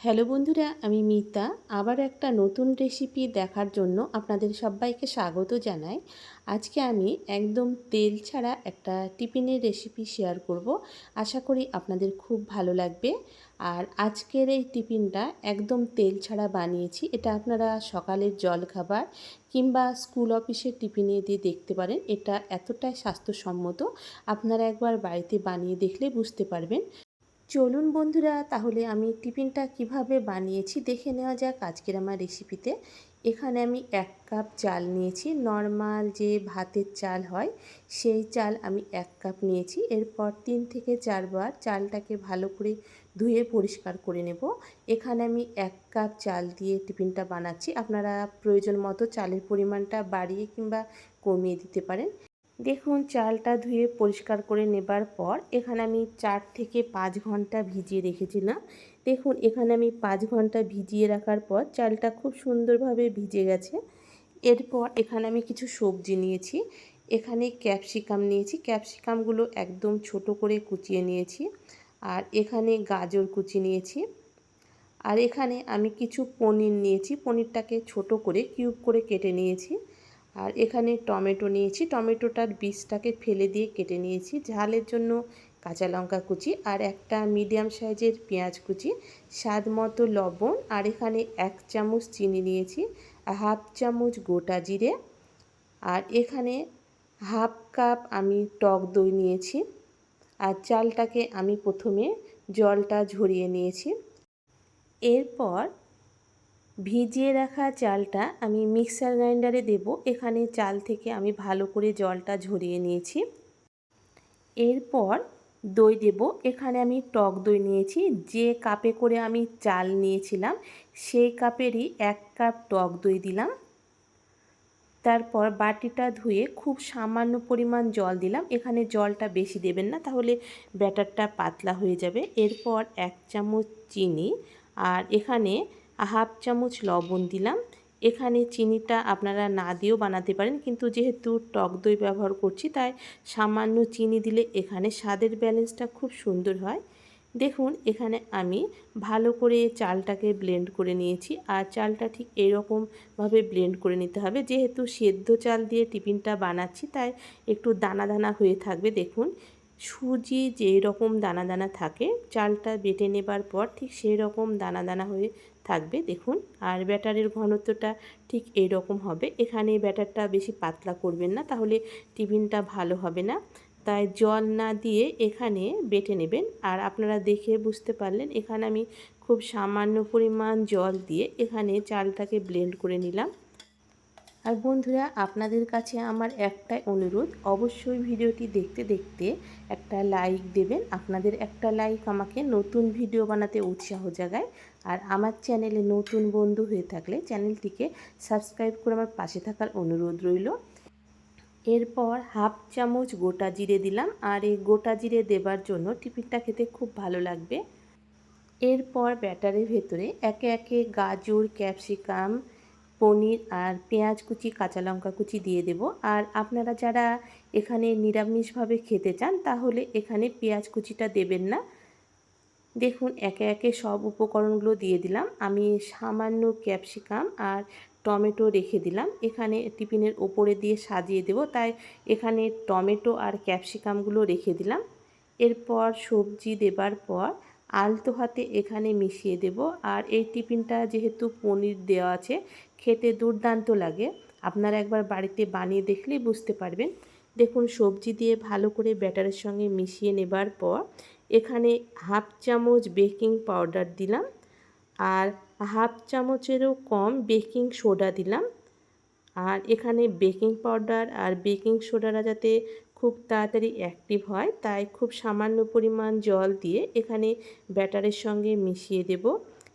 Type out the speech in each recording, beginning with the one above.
Hello বন্ধুরা, আমি মিতা। আবার একটা নতুন রেসিপি দেখার জন্য আপনাদের সবাইকে স্বাগত জানাই। আজকে আমি একদম তেল ছাড়া একটা টিফিনের রেসিপি শেয়ার করব। আশা করি আপনাদের খুব ভালো লাগবে। আর আজকের এই টিফিনটা একদম তেল ছাড়া বানিয়েছি। এটা আপনারা সকালের জল খাবার কিংবা স্কুল অফিসের টিফিনে দিয়ে দেখতে পারেন। এটা এতটাই স্বাস্থ্যসম্মত। আপনারা একবার বাড়িতে বানিয়ে দেখলে বুঝতে পারবেন। চলুন বন্ধুরা, তাহলে আমি টিফিনটা কীভাবে বানিয়েছি দেখে নেওয়া যাক আজকের আমার রেসিপিতে। এখানে আমি এক কাপ চাল নিয়েছি, নর্মাল যে ভাতের চাল হয়, সেই চাল আমি এক কাপ নিয়েছি। এরপর তিন থেকে চারবার চালটাকে ভালো করে ধুয়ে পরিষ্কার করে নেব। এখানে আমি এক কাপ চাল দিয়ে টিফিনটা বানাচ্ছি। আপনারা প্রয়োজন মতো চালের পরিমাণটা বাড়িয়ে কিংবা কমিয়ে দিতে পারেন। দেখুন, চালটা ধুয়ে পরিষ্কার করে নেবার পর এখানে আমি চার থেকে পাঁচ ঘণ্টা ভিজিয়ে রেখেছিলাম। দেখুন, এখানে আমি পাঁচ ঘণ্টা ভিজিয়ে রাখার পর চালটা খুব সুন্দরভাবে ভিজে গেছে। এরপর এখানে আমি কিছু সবজি নিয়েছি। এখানে ক্যাপসিকাম নিয়েছি। ক্যাপসিকামগুলো একদম ছোট করে কুচিয়ে নিয়েছি। আর এখানে গাজর কুচি নিয়েছি। আর এখানে আমি কিছু পনির নিয়েছি। পনিরটাকে ছোট করে, কিউব করে কেটে নিয়েছি। আর এখানে টমেটো নিয়েছি। টমেটোটার বীজটাকে ফেলে দিয়ে কেটে নিয়েছি। ঝালের জন্য কাঁচা লঙ্কা কুচি আর একটা মিডিয়াম সাইজের পেঁয়াজ কুচি, স্বাদ মতো লবণ আর এখানে এক চামচ চিনি নিয়েছি, হাফ চামচ গোটা জিরে আর এখানে হাফ কাপ আমি টক দই নিয়েছি আর চালটাকে আমি প্রথমে জলটা ঝরিয়ে নিয়েছি। এরপর ভিজিয়ে রাখা চালটা আমি মিক্সার গ্রাইন্ডারে দেব। এখানে চাল থেকে আমি ভালো করে জলটা ঝরিয়ে নিয়েছি। এরপর দই দেব। এখানে আমি টক দই নিয়েছি। যে কাপে করে আমি চাল নিয়েছিলাম, সেই কাপেরই এক কাপ টক দই দিলাম। তারপর বাটিটা ধুয়ে খুব সামান্য পরিমাণ জল দিলাম। এখানে জলটা বেশি দেবেন না, তাহলে ব্যাটারটা পাতলা হয়ে যাবে। এরপর এক চামচ চিনি আর এখানে হাফ চামচ লবণ দিলাম। এখানে চিনিটা আপনারা না দিয়েও বানাতে পারেন, কিন্তু যেহেতু টক দই ব্যবহার করছি, তাই সামান্য চিনি দিলে এখানে স্বাদের ব্যালেন্সটা খুব সুন্দর হয়। দেখুন, এখানে আমি ভালো করে চালটাকে ব্লেন্ড করে নিয়েছি, আর চালটা ঠিক এরকমভাবে ব্লেন্ড করে নিতে হবে। যেহেতু সেদ্ধ চাল দিয়ে টিফিনটা বানাচ্ছি, তাই একটু দানা দানা হয়ে থাকবে, দেখুন। সুজি যেই রকম দানা দানা থাকে, চালটা বেটে নেবার পর ঠিক সেই রকম দানা দানা হয়ে থাকবে। দেখুন, আর ব্যাটারের ঘনত্বটা ঠিক এই রকম হবে। এখানে ব্যাটারটা বেশি পাতলা করবেন না, তাহলে টিফিনটা ভালো হবে না। তাই জল না দিয়ে এখানে বেটে নেবেন। আর আপনারা দেখে বুঝতে পারলেন, এখানে আমি খুব সামান্য পরিমাণ জল দিয়ে এখানে চালটাকে ব্লেন্ড করে নিলাম। আর বন্ধুরা, আপনাদের কাছে আমার একটাই অনুরোধ, অবশ্যই ভিডিওটি দেখতে দেখতে একটা লাইক দেবেন। আপনাদের একটা লাইক আমাকে নতুন ভিডিও বানাতে উৎসাহ জাগায়। আর আমার চ্যানেলে নতুন বন্ধু হয়ে থাকলে চ্যানেলটিকে সাবস্ক্রাইব করে আমার পাশে থাকার অনুরোধ রইল। এরপর হাফ চামচ গোটা জিরে দিলাম। আর এই গোটা জিরে দেবার জন্য টিফিনটা খেতে খুব ভালো লাগবে। এরপর ব্যাটারের ভেতরে একে একে গাজর, ক্যাপসিকাম পনির আর পেঁয়াজ কুচি, কাঁচা লঙ্কা কুচি দিয়ে দেব। আর আপনারা যারা এখানে নিরামিষভাবে খেতে চান, তাহলে এখানে পেঁয়াজ কুচিটা দেবেন না। দেখুন, একে একে সব উপকরণগুলো দিয়ে দিলাম। আমি সামান্য ক্যাপসিকাম আর টমেটো রেখে দিলাম। এখানে টিফিনের ওপরে দিয়ে সাজিয়ে দেব, তাই এখানে টমেটো আর ক্যাপসিকামগুলো রেখে দিলাম। এরপর সবজি দেবার পর আলতো হাতে এখানে মিশিয়ে দেব। আর এই টিফিনটা যেহেতু পনির দেওয়া আছে, খেতে দুর্দান্ত লাগে। আপনারা একবার বাড়িতে বানিয়ে দেখলেই বুঝতে পারবেন। দেখুন, সবজি দিয়ে ভালো করে ব্যাটারের সঙ্গে মিশিয়ে নেবার পর এখানে হাফ চামচ বেকিং পাউডার দিলাম। আর হাফ চামচেরও কম বেকিং সোডা দিলাম। আর এখানে বেকিং পাউডার আর বেকিং সোডারা যাতে খুব তাড়াতাড়ি অ্যাক্টিভ হয়, তাই খুব সামান্য পরিমাণ জল দিয়ে এখানে ব্যাটারের সঙ্গে মিশিয়ে দেব।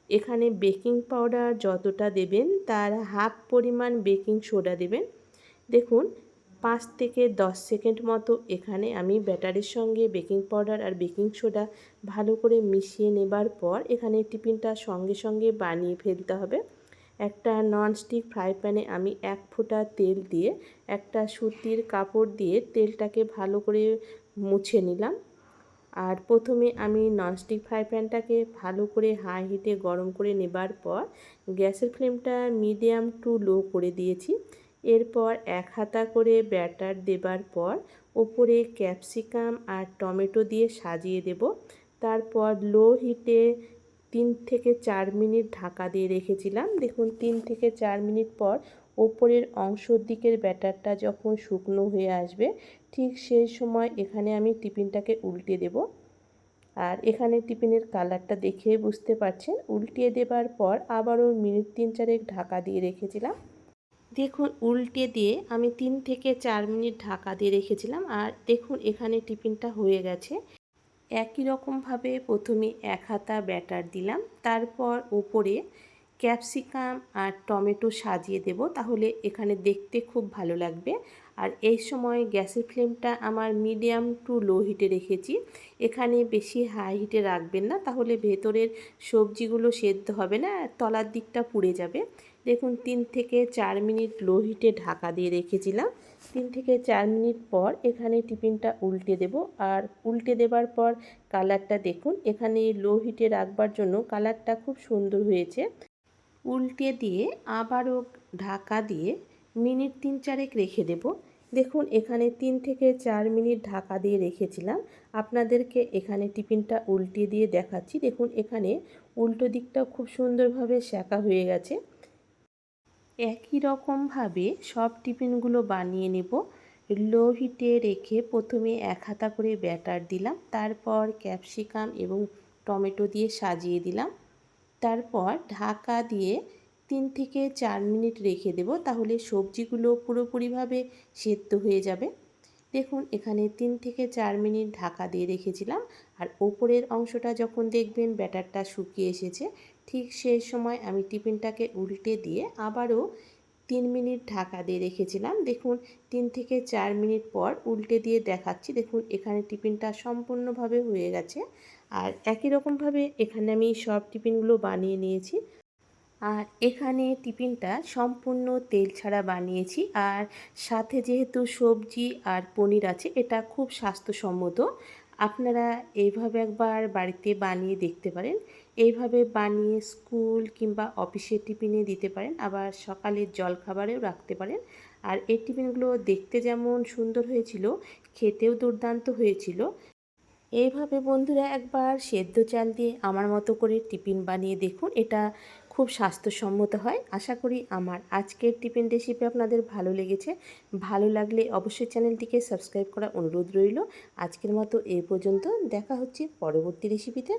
এখানে বেকিং পাউডার যতটা দেবেন, তার হাফ পরিমাণ বেকিং সোডা দেবেন। দেখুন, পাঁচ থেকে দশ সেকেন্ড মতো এখানে আমি ব্যাটারের সঙ্গে বেকিং পাউডার আর বেকিং সোডা ভালো করে মিশিয়ে নেবার পর এখানে টিফিনটা সঙ্গে সঙ্গে বানিয়ে ফেলতে হবে। একটা ননস্টিক ফ্রাই প্যানে আমি এক ফোঁটা তেল দিয়ে একটা সুতির কাপড় দিয়ে তেলটাকে ভালো করে মুছে নিলাম। আর প্রথমে আমি ননস্টিক ফ্রাই প্যানটাকে ভালো করে হাই হিটে গরম করে নেবার পর গ্যাসের ফ্লেমটা মিডিয়াম টু লো করে দিয়েছি। এরপর এক হাতা করে ব্যাটার দেবার পর ওপরে ক্যাপসিকাম আর টমেটো দিয়ে সাজিয়ে দেব। তারপর লো হিটে তিন থেকে চার মিনিট ঢাকা দিয়ে রেখেছিলাম। দেখুন, তিন থেকে চার মিনিট পর ওপরের অংশর দিকের ব্যাটারটা যখন শুকনো হয়ে আসবে, ঠিক সেই সময় এখানে আমি টিফিনটাকে উল্টে দেব। আর এখানে টিফিনের কালারটা দেখে বুঝতে পারছেন, উল্টিয়ে দেবার পর আবারও মিনিট তিন চারেক ঢাকা দিয়ে রেখেছিলাম। দেখুন উল্টে দিয়ে আমি তিন থেকে চার মিনিট ঢাকা দিয়ে রেখেছিলাম। আর দেখুন, এখানে টিফিনটা হয়ে গেছে। একই রকমভাবে প্রথমে এক হাতা ব্যাটার দিলাম, তারপর ওপরে ক্যাপসিকাম আর টমেটো সাজিয়ে দেব, তাহলে এখানে দেখতে খুব ভালো লাগবে। আর এই সময় গ্যাসের ফ্লেমটা আমার মিডিয়াম টু লো হিটে রেখেছি। এখানে বেশি হাই হিটে রাখবেন না, তাহলে ভেতরের সবজিগুলো সেদ্ধ হবে না, তলার দিকটা পুড়ে যাবে। দেখুন, তিন থেকে চার মিনিট লো হিটে ঢাকা দিয়ে রেখেছিলাম। তিন থেকে চার মিনিট পর এখানে টিফিনটা উল্টে দেব। আর উল্টে দেবার পর কালারটা দেখুন, এখানে লো হিটে রাখবার জন্য কালারটা খুব সুন্দর হয়েছে। উল্টে দিয়ে আবারও ঢাকা দিয়ে মিনিট তিন চারেক রেখে দেব। দেখুন, এখানে তিন থেকে চার মিনিট ঢাকা দিয়ে রেখেছিলাম। আপনাদেরকে এখানে টিফিনটা উল্টে দিয়ে দেখাচ্ছি। দেখুন, এখানে উল্টো দিকটা খুব সুন্দরভাবে শেখা হয়ে গেছে। একই রকমভাবে সব টিফিনগুলো বানিয়ে নেব। লো হিটে রেখে প্রথমে এক হাতা করে ব্যাটার দিলাম। তারপর ক্যাপসিকাম এবং টমেটো দিয়ে সাজিয়ে দিলাম। তারপর ঢাকা দিয়ে তিন থেকে চার মিনিট রেখে দেব, তাহলে সবজিগুলো পুরোপুরিভাবে সেদ্ধ হয়ে যাবে। দেখুন, এখানে তিন থেকে চার মিনিট ঢাকা দিয়ে রেখেছিলাম, আর ওপরের অংশটা যখন দেখবেন ব্যাটারটা শুকিয়ে এসেছে, ঠিক সেই সময় আমি টিফিনটাকে উল্টে দিয়ে আবারও তিন মিনিট ঢাকা দিয়ে রেখেছিলাম। দেখুন, তিন থেকে চার মিনিট পর উল্টে দিয়ে দেখাচ্ছি। দেখুন, এখানে টিফিনটা সম্পূর্ণভাবে হয়ে গেছে, আর একই রকমভাবে এখানে আমি সব টিফিনগুলো বানিয়ে নিয়েছি। আর এখানে টিফিনটা সম্পূর্ণ তেল ছাড়া বানিয়েছি। আর সাথে যেহেতু সবজি আর পনির আছে, এটা খুব স্বাস্থ্যসম্মত। আপনারা এইভাবে একবার বাড়িতে বানিয়ে দেখতে পারেন। এইভাবে বানিয়ে স্কুল কিংবা অফিসের টিফিনে দিতে পারেন। আবার সকালের জলখাবারেও রাখতে পারেন। আর এই টিফিনগুলো দেখতে যেমন সুন্দর হয়েছিল, খেতেও দুর্দান্ত হয়েছিল। এইভাবে বন্ধুরা একবার সেদ্ধ চাল দিয়ে আমার মতো করে টিফিন বানিয়ে দেখুন। এটা খুব স্বাস্থ্যসম্মত হয়। আশা করি আমার আজকের টিফিন রেসিপি আপনাদের ভালো লেগেছে। ভালো লাগলে অবশ্যই চ্যানেলটিকে সাবস্ক্রাইব করা অনুরোধ রইল। আজকের মতো এ পর্যন্ত। দেখা হচ্ছে পরবর্তী রেসিপিতে